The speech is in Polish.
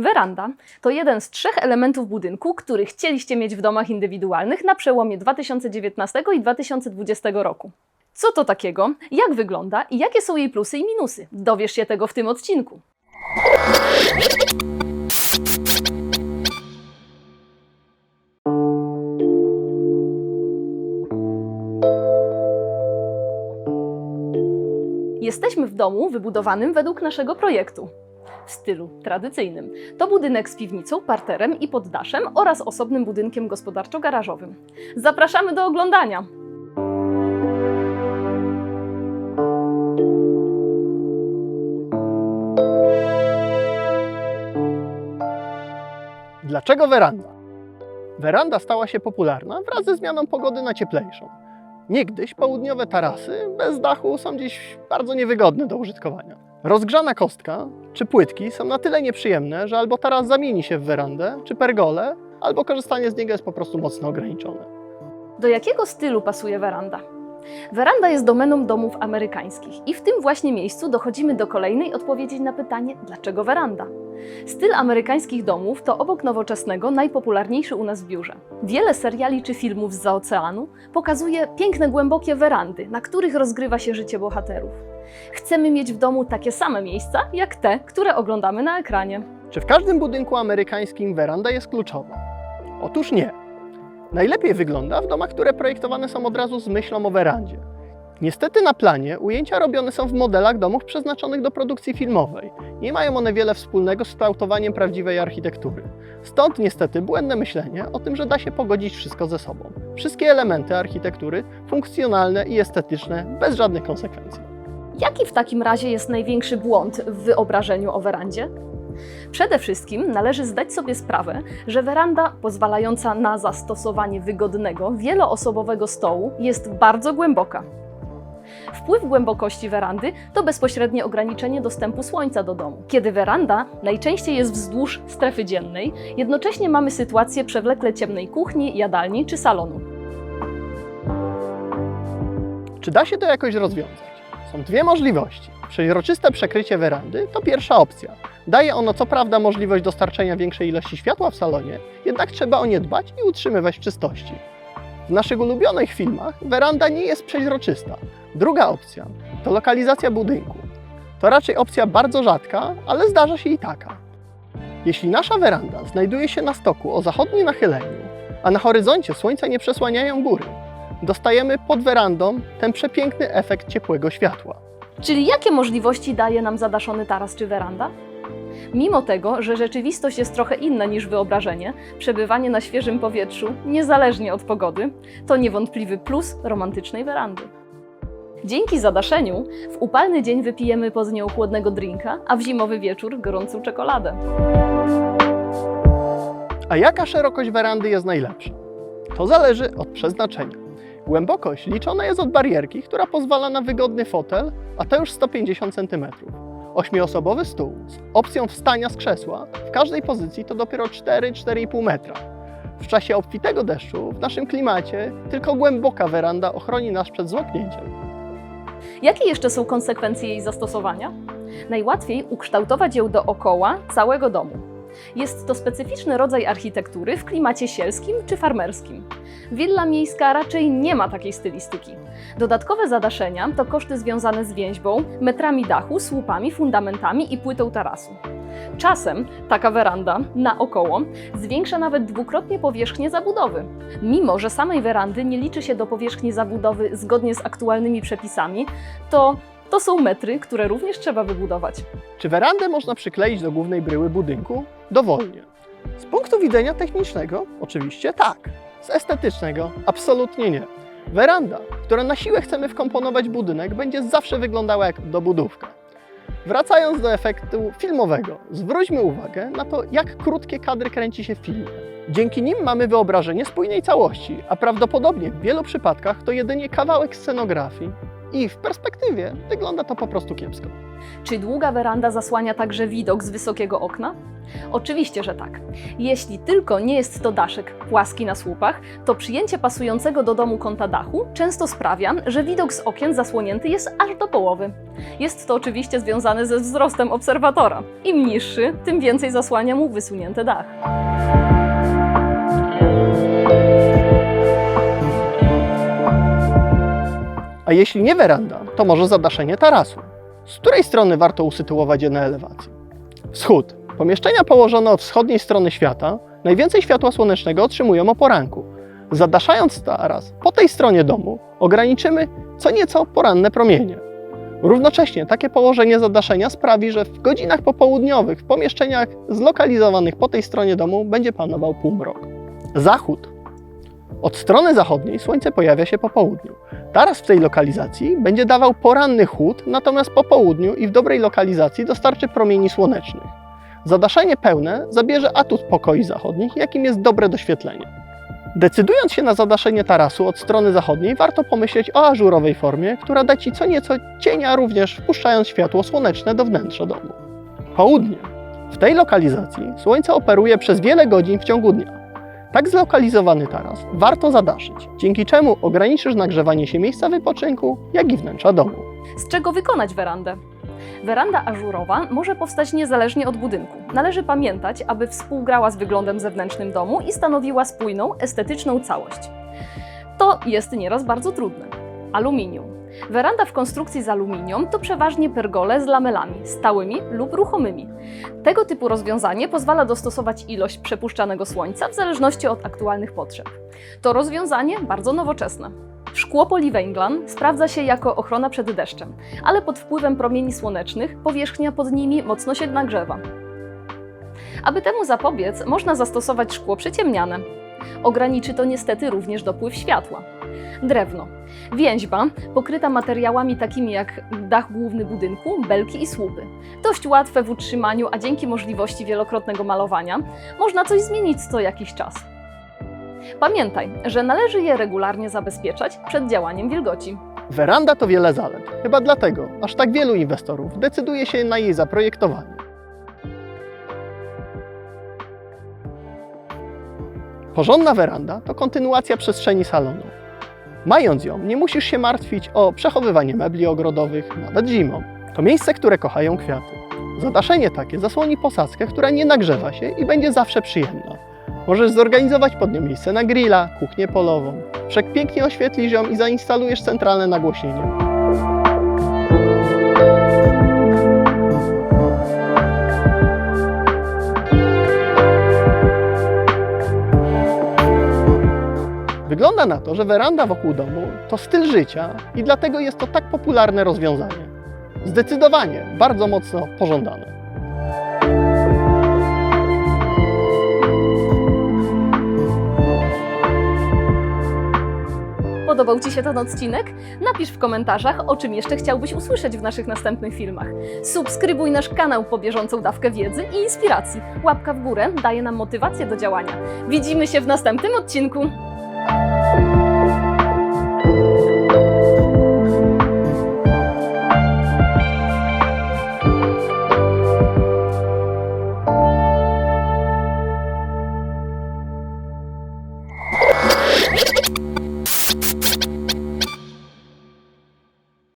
Weranda to jeden z trzech elementów budynku, który chcieliście mieć w domach indywidualnych na przełomie 2019 i 2020 roku. Co to takiego, jak wygląda i jakie są jej plusy i minusy? Dowiesz się tego w tym odcinku. Jesteśmy w domu wybudowanym według naszego projektu. W stylu tradycyjnym. To budynek z piwnicą, parterem i poddaszem oraz osobnym budynkiem gospodarczo-garażowym. Zapraszamy do oglądania! Dlaczego weranda? Weranda stała się popularna wraz ze zmianą pogody na cieplejszą. Niegdyś południowe tarasy bez dachu są dziś bardzo niewygodne do użytkowania. Rozgrzana kostka czy płytki są na tyle nieprzyjemne, że albo taras zamieni się w werandę czy pergolę, albo korzystanie z niego jest po prostu mocno ograniczone. Do jakiego stylu pasuje weranda? Weranda jest domeną domów amerykańskich i w tym właśnie miejscu dochodzimy do kolejnej odpowiedzi na pytanie, dlaczego weranda? Styl amerykańskich domów to obok nowoczesnego najpopularniejszy u nas w biurze. Wiele seriali czy filmów z oceanu pokazuje piękne, głębokie werandy, na których rozgrywa się życie bohaterów. Chcemy mieć w domu takie same miejsca, jak te, które oglądamy na ekranie. Czy w każdym budynku amerykańskim weranda jest kluczowa? Otóż nie. Najlepiej wygląda w domach, które projektowane są od razu z myślą o werandzie. Niestety na planie ujęcia robione są w modelach domów przeznaczonych do produkcji filmowej. Nie mają one wiele wspólnego z kształtowaniem prawdziwej architektury. Stąd niestety błędne myślenie o tym, że da się pogodzić wszystko ze sobą. Wszystkie elementy architektury funkcjonalne i estetyczne bez żadnych konsekwencji. Jaki w takim razie jest największy błąd w wyobrażeniu o werandzie? Przede wszystkim należy zdać sobie sprawę, że weranda pozwalająca na zastosowanie wygodnego, wieloosobowego stołu jest bardzo głęboka. Wpływ głębokości werandy to bezpośrednie ograniczenie dostępu słońca do domu. Kiedy weranda najczęściej jest wzdłuż strefy dziennej, jednocześnie mamy sytuację przewlekle ciemnej kuchni, jadalni czy salonu. Czy da się to jakoś rozwiązać? Są dwie możliwości. Przeźroczyste przekrycie werandy to pierwsza opcja. Daje ono co prawda możliwość dostarczenia większej ilości światła w salonie, jednak trzeba o nie dbać i utrzymywać w czystości. W naszych ulubionych filmach weranda nie jest przeźroczysta. Druga opcja to lokalizacja budynku. To raczej opcja bardzo rzadka, ale zdarza się i taka. Jeśli nasza weranda znajduje się na stoku o zachodnim nachyleniu, a na horyzoncie słońca nie przesłaniają góry, dostajemy pod werandą ten przepiękny efekt ciepłego światła. Czyli jakie możliwości daje nam zadaszony taras czy weranda? Mimo tego, że rzeczywistość jest trochę inna niż wyobrażenie, przebywanie na świeżym powietrzu, niezależnie od pogody, to niewątpliwy plus romantycznej werandy. Dzięki zadaszeniu w upalny dzień wypijemy pod nią chłodnego drinka, a w zimowy wieczór gorącą czekoladę. A jaka szerokość werandy jest najlepsza? To zależy od przeznaczenia. Głębokość liczona jest od barierki, która pozwala na wygodny fotel, a to już 150 cm. Ośmioosobowy stół z opcją wstania z krzesła w każdej pozycji to dopiero 4-4,5 metra. W czasie obfitego deszczu w naszym klimacie tylko głęboka weranda ochroni nas przed zmoknięciem. Jakie jeszcze są konsekwencje jej zastosowania? Najłatwiej ukształtować ją dookoła całego domu. Jest to specyficzny rodzaj architektury w klimacie sielskim czy farmerskim. Willa miejska raczej nie ma takiej stylistyki. Dodatkowe zadaszenia to koszty związane z więźbą, metrami dachu, słupami, fundamentami i płytą tarasu. Czasem taka weranda naokoło zwiększa nawet dwukrotnie powierzchnię zabudowy. Mimo, że samej werandy nie liczy się do powierzchni zabudowy zgodnie z aktualnymi przepisami, to to są metry, które również trzeba wybudować. Czy werandę można przykleić do głównej bryły budynku? Dowolnie. Z punktu widzenia technicznego, oczywiście tak. Z estetycznego, absolutnie nie. Weranda, która na siłę chcemy wkomponować budynek, będzie zawsze wyglądała jak dobudówka. Wracając do efektu filmowego, zwróćmy uwagę na to, jak krótkie kadry kręci się w filmie. Dzięki nim mamy wyobrażenie spójnej całości, a prawdopodobnie w wielu przypadkach to jedynie kawałek scenografii. I w perspektywie wygląda to po prostu kiepsko. Czy długa weranda zasłania także widok z wysokiego okna? Oczywiście, że tak. Jeśli tylko nie jest to daszek płaski na słupach, to przyjęcie pasującego do domu kąta dachu często sprawia, że widok z okien zasłonięty jest aż do połowy. Jest to oczywiście związane ze wzrostem obserwatora. Im niższy, tym więcej zasłania mu wysunięty dach. A jeśli nie weranda, to może zadaszenie tarasu. Z której strony warto usytuować je na elewacji? Wschód. Pomieszczenia położone od wschodniej strony świata najwięcej światła słonecznego otrzymują o poranku. Zadaszając taras po tej stronie domu, ograniczymy co nieco poranne promienie. Równocześnie takie położenie zadaszenia sprawi, że w godzinach popołudniowych w pomieszczeniach zlokalizowanych po tej stronie domu będzie panował półmrok. Zachód. Od strony zachodniej słońce pojawia się po południu. Taras w tej lokalizacji będzie dawał poranny chłód, natomiast po południu i w dobrej lokalizacji dostarczy promieni słonecznych. Zadaszenie pełne zabierze atut pokoi zachodnich, jakim jest dobre doświetlenie. Decydując się na zadaszenie tarasu od strony zachodniej, warto pomyśleć o ażurowej formie, która da Ci co nieco cienia, również wpuszczając światło słoneczne do wnętrza domu. Południe. W tej lokalizacji słońce operuje przez wiele godzin w ciągu dnia. Tak zlokalizowany taras warto zadaszyć, dzięki czemu ograniczysz nagrzewanie się miejsca wypoczynku, jak i wnętrza domu. Z czego wykonać werandę? Weranda ażurowa może powstać niezależnie od budynku. Należy pamiętać, aby współgrała z wyglądem zewnętrznym domu i stanowiła spójną, estetyczną całość. To jest nieraz bardzo trudne. Aluminium. Weranda w konstrukcji z aluminium to przeważnie pergole z lamelami, stałymi lub ruchomymi. Tego typu rozwiązanie pozwala dostosować ilość przepuszczanego słońca w zależności od aktualnych potrzeb. To rozwiązanie bardzo nowoczesne. Szkło poliwęglan sprawdza się jako ochrona przed deszczem, ale pod wpływem promieni słonecznych powierzchnia pod nimi mocno się nagrzewa. Aby temu zapobiec, można zastosować szkło przyciemniane. Ograniczy to niestety również dopływ światła. Drewno. Więźba, pokryta materiałami takimi jak dach główny budynku, belki i słupy. Dość łatwe w utrzymaniu, a dzięki możliwości wielokrotnego malowania można coś zmienić co jakiś czas. Pamiętaj, że należy je regularnie zabezpieczać przed działaniem wilgoci. Weranda to wiele zalet. Chyba dlatego aż tak wielu inwestorów decyduje się na jej zaprojektowanie. Porządna weranda to kontynuacja przestrzeni salonu. Mając ją, nie musisz się martwić o przechowywanie mebli ogrodowych, nawet zimą. To miejsce, które kochają kwiaty. Zadaszenie takie zasłoni posadzkę, która nie nagrzewa się i będzie zawsze przyjemna. Możesz zorganizować pod nią miejsce na grilla, kuchnię polową. Wszak pięknie oświetlisz ją i zainstalujesz centralne nagłośnienie. Wygląda na to, że weranda wokół domu to styl życia i dlatego jest to tak popularne rozwiązanie. Zdecydowanie bardzo mocno pożądane. Podobał Ci się ten odcinek? Napisz w komentarzach, o czym jeszcze chciałbyś usłyszeć w naszych następnych filmach. Subskrybuj nasz kanał po bieżącą dawkę wiedzy i inspiracji. Łapka w górę daje nam motywację do działania. Widzimy się w następnym odcinku.